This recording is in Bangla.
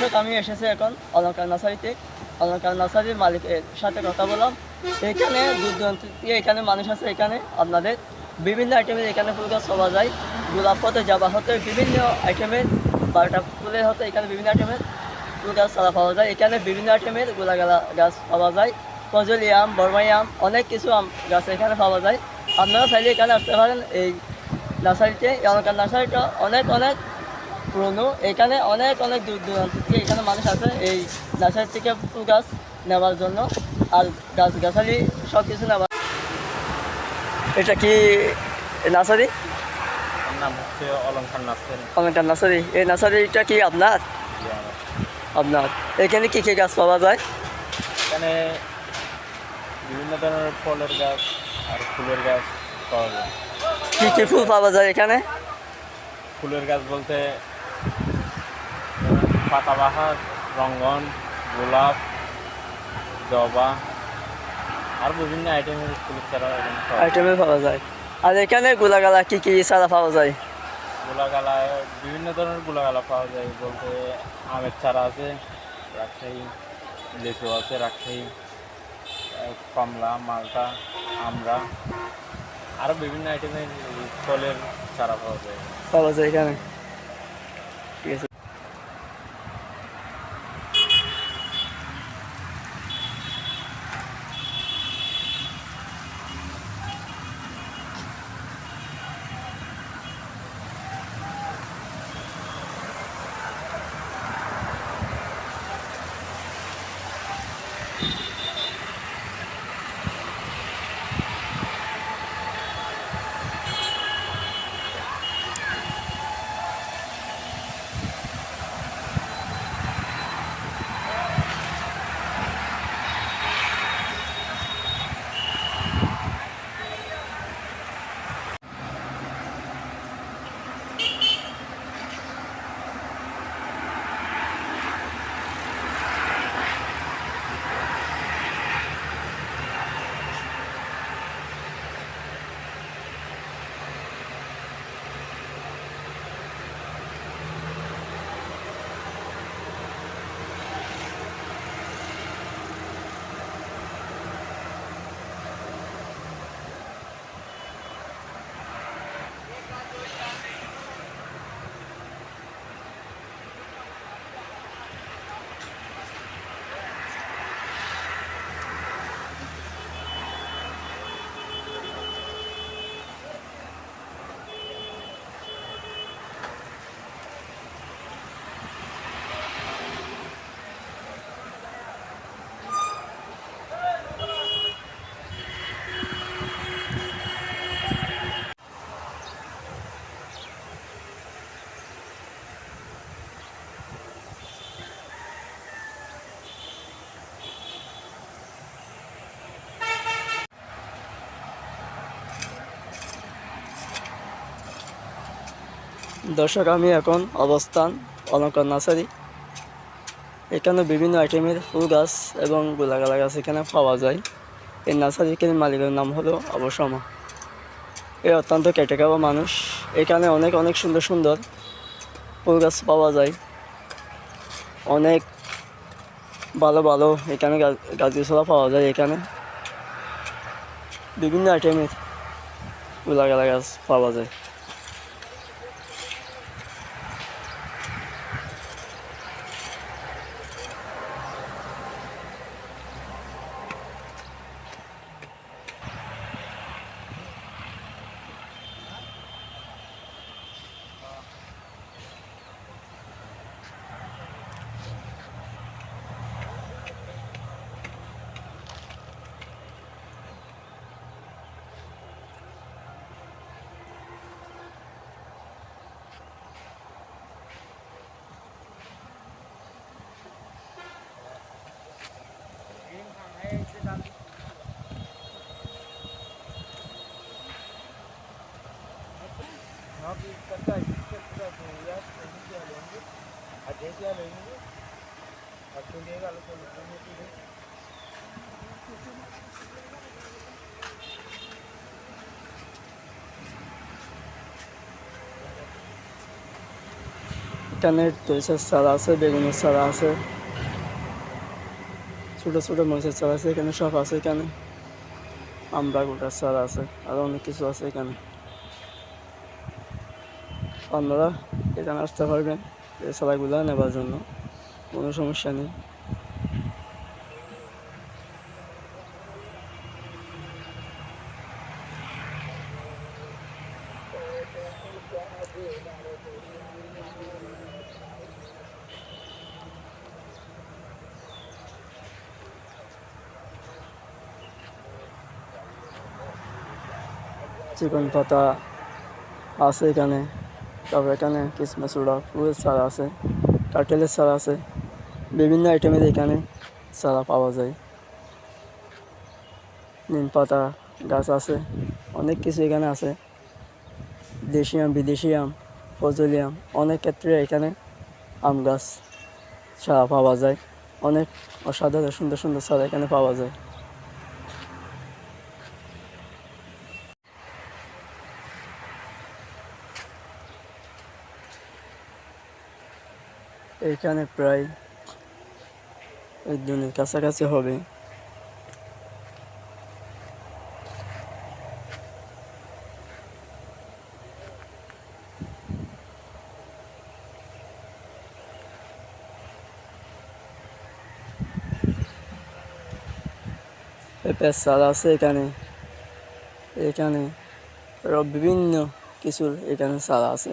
দর্শক আমি এসেছি এখন অলঙ্কার নার্সারিতে। অলঙ্কার নার্সারির মালিকের সাথে কথা বললাম। এখানে দূর দূরান্ত এখানে মানুষ আছে, এখানে আপনাদের। বিভিন্ন আইটেমের এখানে ফুল গাছ পাওয়া যায়। গোলাপ পথে জবা হতে বিভিন্ন আইটেমের বারোটা ফুলের হতে এখানে বিভিন্ন আইটেমের ফুল গাছ চারা পাওয়া যায়। এখানে বিভিন্ন আইটেমের গোলাগালা গাছ পাওয়া যায়। ফজলি আম, বরমাই আম, অনেক কিছু আম গাছ এখানে পাওয়া যায়। আপনারা চাইলে এখানে আসতে পারেন এই নার্সারিতে। অলঙ্কার নার্সারিটা অনেক অনেক পুরনো। এখানে অনেক অনেক দূর দূরান্ত থেকে এখানে মানুষ আছে এই নার্সারি থেকে ফুল গাছ নেওয়ার জন্য। আর গাছ গাছালি সব কিছু নেওয়ার এটা কি নার্সারি? নাম হচ্ছে অলঙ্কার নার্সারি। অলঙ্কার নার্সারি। এই নার্সারিটা কি আপনার? আপনার। এখানে কী কী গাছ পাওয়া যায়? এখানে বিভিন্ন ধরনের ফলের গাছ আর ফুলের গাছ পাওয়া যায়। কী কী ফুল পাওয়া যায় এখানে? ফুলের গাছ বলতে পাতাবাহার রঙ্গন গোলাপ জবা আর বিভিন্ন আইটেমের ফুলের চারা। আইটেমে পাওয়া যায়। আর এখানে গোলাগালা কী কী চারা পাওয়া যায়? গোলাগালায় বিভিন্ন ধরনের গোলাগালা পাওয়া যায় বলতে আমের চারা আছে রাজশাহী লেচু আছে রাজশাহী কমলা মালটা আমরা আরও বিভিন্ন আইটেমের ফলের চারা পাওয়া যায়। পাওয়া যায় এখানে। দর্শক, আমি এখন অবস্থান অলঙ্কার নার্সারি। এখানে বিভিন্ন আইটেমের ফুল গাছ এবং গোলাগালা গাছ এখানে পাওয়া যায়। এই নার্সারির মালিকের নাম হলো অবসমা এ অত্যন্ত কেটে খাওয়া মানুষ। এখানে অনেক অনেক সুন্দর সুন্দর ফুল গাছ পাওয়া যায়। অনেক ভালো ভালো এখানে গাছ- গাছগাছলা পাওয়া যায় এখানে। বিভিন্ন আইটেমের গোলাগালা গাছ পাওয়া যায়। টমেট মরিচের চারা আছে, বেগুনের চারা আছে। ছোট ছোট মরিচের চারা আছে এখানে, সব আছে এখানে। আমরা গোটার চারা আছে, আর অনেক কিছু আছে এখানে। আপনারা এখানে আসতে পারবেন এই চারাগুলো নেবার জন্য। কোনো সমস্যা নেই। চিকন পাতা আছে এখানে। তারপর এখানে কিসমিসুড়া ফুলের চারা আছে কার্টেলের চারা আছে, বিভিন্ন আইটেমের এখানে চারা পাওয়া যায়। নিম পাতা গাছ আছে, অনেক কিছু এখানে আছে। দেশি আম, বিদেশি আম, ফজলি আম, অনেক ক্ষেত্রে এখানে আম গাছ চারা পাওয়া যায়। অনেক অসাধারণ সুন্দর সুন্দর চারা এখানে পাওয়া যায়। এখানে প্রায় একজনের কাছাকাছি হবে। পেঁপের চাল আছে এখানে। এখানে বিভিন্ন কিছুর এখানে চারা আছে।